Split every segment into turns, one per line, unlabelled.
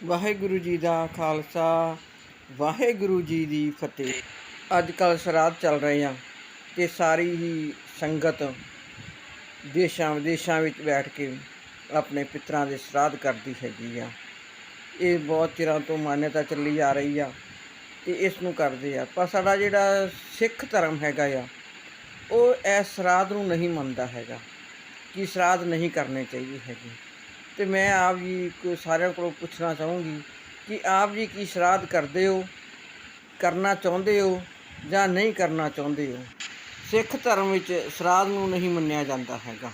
ਵਾਹਿਗੁਰੂ ਜੀ ਦਾ ਖਾਲਸਾ, ਵਾਹਿਗੁਰੂ ਜੀ ਦੀ ਫਤਿਹ। ਅੱਜ ਕੱਲ ਸ਼ਰਾਧ ਚੱਲ ਰਹੇ ਆ ਤੇ ਸਾਰੀ ਹੀ ਸੰਗਤ ਦੇਸ਼ਾਂ ਵਿਦੇਸ਼ਾਂ ਵਿੱਚ ਬੈਠ ਕੇ ਆਪਣੇ ਪਿਤਰਾਂ ਦੇ ਸ਼ਰਾਧ ਕਰਦੀ ਹੈਗੀ ਆ। ਇਹ ਬਹੁਤ ਚਿਰਾਂ ਤੋਂ ਮਾਨਤਾ ਚੱਲੀ ਆ ਰਹੀ ਆ ਤੇ ਇਸ ਨੂੰ ਕਰਦੇ ਆ। ਪਰ ਸਾਡਾ ਜਿਹੜਾ ਸਿੱਖ ਧਰਮ ਹੈਗਾ ਆ, ਉਹ ਇਸ ਸ਼ਰਾਧ ਨੂੰ ਨਹੀਂ ਮੰਨਦਾ ਹੈਗਾ ਕਿ ਸ਼ਰਾਧ ਨਹੀਂ ਕਰਨੇ ਚਾਹੀਦੇ ਹੈਗੇ। ਤੇ ਮੈਂ ਆਪ ਜੀ ਕੋ ਸਾਰਿਆਂ ਕੋਲੋਂ ਪੁੱਛਣਾ ਚਾਹੂੰਗੀ ਕਿ ਆਪ ਜੀ ਕੀ ਸ਼ਰਾਧ ਕਰਦੇ ਹੋ? ਕਰਨਾ ਚਾਹੁੰਦੇ ਹੋ ਜਾਂ ਨਹੀਂ ਕਰਨਾ ਚਾਹੁੰਦੇ ਹੋ? ਸਿੱਖ ਧਰਮ ਵਿੱਚ ਸ਼ਰਾਧ ਨੂੰ ਨਹੀਂ ਮੰਨਿਆ ਜਾਂਦਾ ਹੈਗਾ।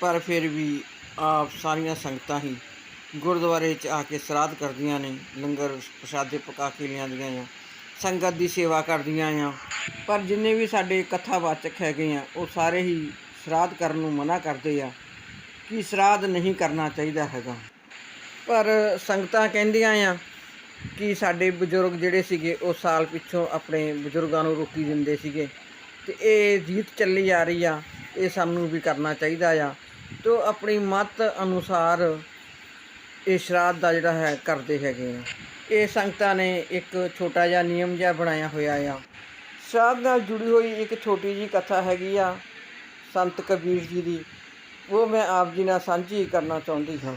ਪਰ ਫਿਰ ਵੀ ਆਪ ਸਾਰੀਆਂ ਸੰਗਤਾਂ ਹੀ ਗੁਰਦੁਆਰੇ 'ਚ ਆ ਕੇ ਸ਼ਰਾਧ ਕਰਦੀਆਂ ਨੇ, ਲੰਗਰ ਪ੍ਰਸ਼ਾਦੇ ਪਕਾ ਕੇ ਲਿਆਂਦੀਆਂ ਆ ਸੰਗਤ ਦੀ ਸੇਵਾ ਕਰਦੀਆਂ ਆ ਪਰ ਜਿੰਨੇ ਵੀ ਸਾਡੇ ਕਥਾਵਾਚਕ ਹੈਗੇ ਆ, ਉਹ ਸਾਰੇ ਹੀ ਸ਼ਰਾਧ ਕਰਨ ਨੂੰ ਮਨਾ ਕਰਦੇ ਆ। ਕਿ ਸ਼ਰਾਧ ਨਹੀਂ ਕਰਨਾ ਚਾਹੀਦਾ ਹੈਗਾ? ਪਰ ਸੰਗਤਾਂ ਕਹਿੰਦੀਆਂ ਆ ਕਿ ਸਾਡੇ ਬਜ਼ੁਰਗ ਜਿਹੜੇ ਸੀਗੇ, ਉਹ ਸਾਲ ਪਿੱਛੋਂ ਆਪਣੇ ਬਜ਼ੁਰਗਾਂ ਨੂੰ ਰੋਕੀ ਦਿੰਦੇ ਸੀਗੇ। ਤੇ ਇਹ ਰੀਤ ਚੱਲੀ ਆ ਰਹੀ ਆ, ਇਹ ਸਾਨੂੰ ਵੀ ਕਰਨਾ ਚਾਹੀਦਾ ਆ। ਤੋ ਆਪਣੀ ਮਤ ਅਨੁਸਾਰ ਇਹ ਸ਼ਰਾਧ ਦਾ ਜਿਹੜਾ ਹੈ, ਕਰਦੇ ਹੈਗੇ ਆ। ਇਹ ਸੰਗਤਾਂ ਨੇ ਇੱਕ ਛੋਟਾ ਜਿਹਾ ਨਿਯਮ ਜਿਹਾ ਬਣਾਇਆ ਹੋਇਆ ਆ। ਸ਼ਰਾਧ ਨਾਲ ਜੁੜੀ ਹੋਈ ਇੱਕ ਛੋਟੀ ਜੀ ਕਥਾ ਹੈਗੀ ਆ, ਸੰਤ ਕਬੀਰ ਜੀ ਦੀ। ਉਹ ਮੈਂ ਆਪ ਜੀ ਨਾਲ ਸਾਂਝੀ ਕਰਨਾ ਚਾਹੁੰਦੀ ਹਾਂ।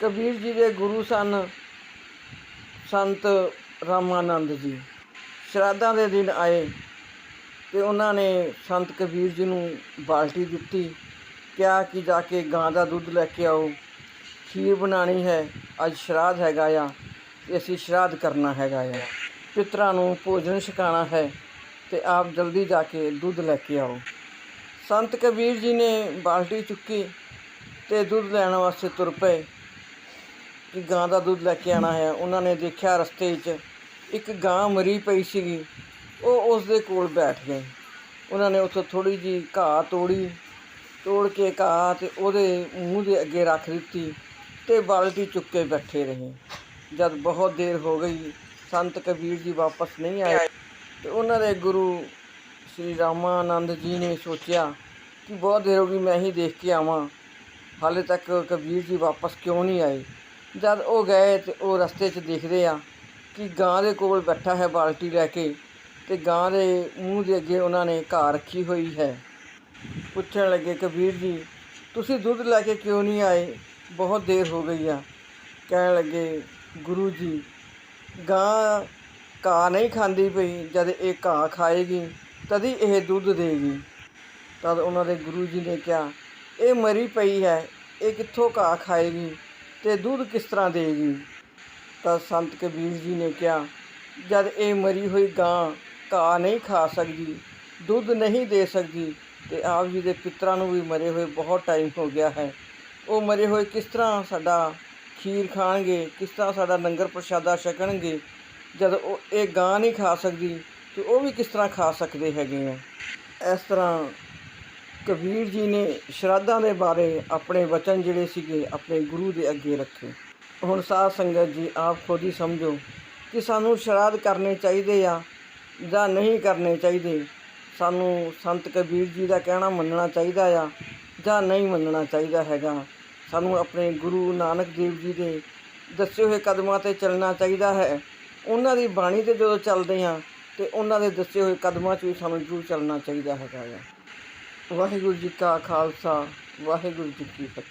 ਕਬੀਰ ਜੀ ਦੇ ਗੁਰੂ ਸਨ ਸੰਤ ਰਾਮਾਨੰਦ ਜੀ। ਸ਼ਰਾਧਾਂ ਦੇ ਦਿਨ ਆਏ ਤੇ ਉਹਨਾਂ ਨੇ ਸੰਤ ਕਬੀਰ ਜੀ ਨੂੰ ਬਾਲਟੀ ਦਿੱਤੀ, ਕਿਹਾ ਕਿ ਜਾ ਕੇ ਗਾਂ ਦਾ ਦੁੱਧ ਲੈ ਕੇ ਆਓ। ਖੀਰ ਬਣਾਣੀ ਹੈ, ਅੱਜ ਸ਼ਰਾਧ ਹੈਗਾ ਆ ਤੇ ਅਸੀਂ ਸ਼ਰਾਧ ਕਰਨਾ ਹੈਗਾ ਆ। ਪਿਤਰਾਂ ਨੂੰ ਭੋਜਨ ਛਕਾਣਾ ਹੈ ਤੇ ਆਪ ਜਲਦੀ ਜਾ ਕੇ ਦੁੱਧ ਲੈ ਕੇ ਆਓ। ਸੰਤ ਕਬੀਰ ਜੀ ਨੇ ਬਾਲਟੀ ਚੁੱਕੀ ਤੇ ਦੁੱਧ ਲੈਣ ਵਾਸਤੇ ਤੁਰ ਪਏ ਕਿ ਗਾਂ ਦਾ ਦੁੱਧ ਲੈ ਕੇ ਆਣਾ ਹੈ। ਉਹਨਾਂ ਨੇ ਦੇਖਿਆ ਰਸਤੇ 'ਚ ਇੱਕ ਗਾਂ ਮਰੀ ਪਈ ਸੀਗੀ। ਉਹ ਉਸ ਦੇ ਕੋਲ ਬੈਠ ਗਏ ਉਹਨਾਂ ਨੇ ਉੱਥੋਂ ਥੋੜੀ ਜੀ ਘਾਹ ਤੋੜੀ, ਤੋੜ ਕੇ ਘਾਹ ਤੇ ਉਹਦੇ ਮੂੰਹ ਦੇ ਅੱਗੇ ਰੱਖ ਦਿੱਤੀ ਤੇ ਬਾਲਟੀ ਚੁੱਕ ਕੇ ਬੈਠੇ ਰਹੇ। ਜਦ ਬਹੁਤ ਦੇਰ ਹੋ ਗਈ, ਸੰਤ ਕਬੀਰ ਜੀ ਵਾਪਸ ਨਹੀਂ ਆਏ ਤੇ ਉਹਨਾਂ ਦੇ ਗੁਰੂ ਸ਼੍ਰੀ ਰਾਮਾਨੰਦ ਜੀ ਨੇ ਸੋਚਿਆ ਕਿ ਬਹੁਤ ਦੇਰ ਹੋ ਗਈ ਮੈਂ ਹੀ ਦੇਖ ਕੇ ਆਵਾਂ। ਹਾਲੇ ਤੱਕ ਕਬੀਰ ਜੀ ਵਾਪਸ ਕਿਉਂ ਨਹੀਂ ਆਏ? ਜਦ ਉਹ ਗਏ ਤੇ ਉਹ ਰਸਤੇ 'ਚ ਦੇਖਦੇ ਆ ਕਿ ਗਾਂ ਦੇ ਕੋਲ ਬੈਠਾ ਹੈ ਬਾਲਟੀ ਲੈ ਕੇ ਤੇ ਗਾਂ ਦੇ ਮੂੰਹ ਦੇ ਅੱਗੇ ਉਹਨਾਂ ਨੇ ਘਾਹ ਰੱਖੀ ਹੋਈ ਹੈ। ਪੁੱਛਣ ਲੱਗੇ, ਕਬੀਰ ਜੀ, ਤੁਸੀਂ ਦੁੱਧ ਲੈ ਕੇ ਕਿਉਂ ਨਹੀਂ ਆਏ? ਬਹੁਤ ਦੇਰ ਹੋ ਗਈ ਆ। ਕਹਿਣ ਲੱਗੇ, ਗੁਰੂ ਜੀ, ਗਾਂ ਘਾਹ ਨਹੀਂ ਖਾਂਦੀ ਪਈ ਜਦ ਇਹ ਘਾਹ ਖਾਏਗੀ। ਤਦੀ ਇਹ ਦੁੱਧ ਦੇਗੀ। ਤਦ ਉਹਨਾਂ ਦੇ ਗੁਰੂ ਜੀ ਨੇ ਕਿਹਾ, ਇਹ ਮਰੀ ਪਈ ਹੈ, ਇਹ ਕਿੱਥੋਂ ਘਾਹ ਖਾਏਗੀ ਤੇ ਦੁੱਧ ਕਿਸ ਤਰ੍ਹਾਂ ਦੇਗੀ? ਤਾਂ ਸੰਤ ਕਬੀਰ ਜੀ ਨੇ ਕਿਹਾ, ਜਦ ਇਹ ਮਰੀ ਹੋਈ ਗਾਂ ਘਾਹ ਨਹੀਂ ਖਾ ਸਕਦੀ, ਦੁੱਧ ਨਹੀਂ ਦੇ ਸਕਦੀ, ਤੇ ਆਪ ਜੀ ਦੇ ਪਿੱਤਰਾਂ ਨੂੰ ਵੀ ਮਰੇ ਹੋਏ ਬਹੁਤ ਟਾਈਮ ਹੋ ਗਿਆ ਹੈ। ਉਹ ਮਰੇ ਹੋਏ ਕਿਸ ਤਰ੍ਹਾਂ ਸਾਡਾ ਖੀਰ ਖਾਣਗੇ, ਕਿਸ ਤਰ੍ਹਾਂ ਸਾਡਾ ਲੰਗਰ ਪ੍ਰਸ਼ਾਦਾ ਛਕਣਗੇ, ਜਦ ਉਹ ਇਹ ਗਾਂ ਨਹੀਂ ਖਾ ਸਕਦੀ ਤੇ ਉਹ ਵੀ ਕਿਸ ਤਰ੍ਹਾਂ ਖਾ ਸਕਦੇ ਹੈਗੇ ਆ? ਇਸ ਤਰ੍ਹਾਂ ਕਬੀਰ ਜੀ ਨੇ ਸ਼ਰਾਧਾਂ ਦੇ ਬਾਰੇ ਆਪਣੇ ਵਚਨ ਜਿਹੜੇ ਸੀਗੇ ਆਪਣੇ ਗੁਰੂ ਦੇ ਅੱਗੇ ਰੱਖੇ। ਹੁਣ ਸਾਧ ਸੰਗਤ ਜੀ, ਆਪ ਖੁਦ ਹੀ ਸਮਝੋ ਕਿ ਸਾਨੂੰ ਸ਼ਰਾਧ ਕਰਨੇ ਚਾਹੀਦੇ ਆ ਜਾਂ ਨਹੀਂ ਕਰਨੇ ਚਾਹੀਦੇ। ਸਾਨੂੰ ਸੰਤ ਕਬੀਰ ਜੀ ਦਾ ਕਹਿਣਾ ਮੰਨਣਾ ਚਾਹੀਦਾ ਆ ਜਾਂ ਨਹੀਂ ਮੰਨਣਾ ਚਾਹੀਦਾ ਹੈਗਾ। ਸਾਨੂੰ ਆਪਣੇ ਗੁਰੂ ਨਾਨਕ ਦੇਵ ਜੀ ਦੇ ਦੱਸੇ ਹੋਏ ਕਦਮਾਂ ਤੇ ਚੱਲਣਾ ਚਾਹੀਦਾ ਹੈ। ਉਹਨਾਂ ਦੀ ਬਾਣੀ ਤੇ ਜਦੋਂ ਚੱਲਦੇ ਹਾਂ ਤੇ ਉਹਨਾਂ ਦੇ ਦੱਸੇ ਹੋਏ ਕਦਮਾਂ 'ਚ ਵੀ ਸਾਨੂੰ ਜ਼ਰੂਰ ਚੱਲਣਾ ਚਾਹੀਦਾ ਹੈਗਾ ਆ। ਵਾਹਿਗੁਰੂ ਜੀ ਕਾ ਖਾਲਸਾ, ਵਾਹਿਗੁਰੂ ਜੀ ਕੀ ਫਤਿਹ।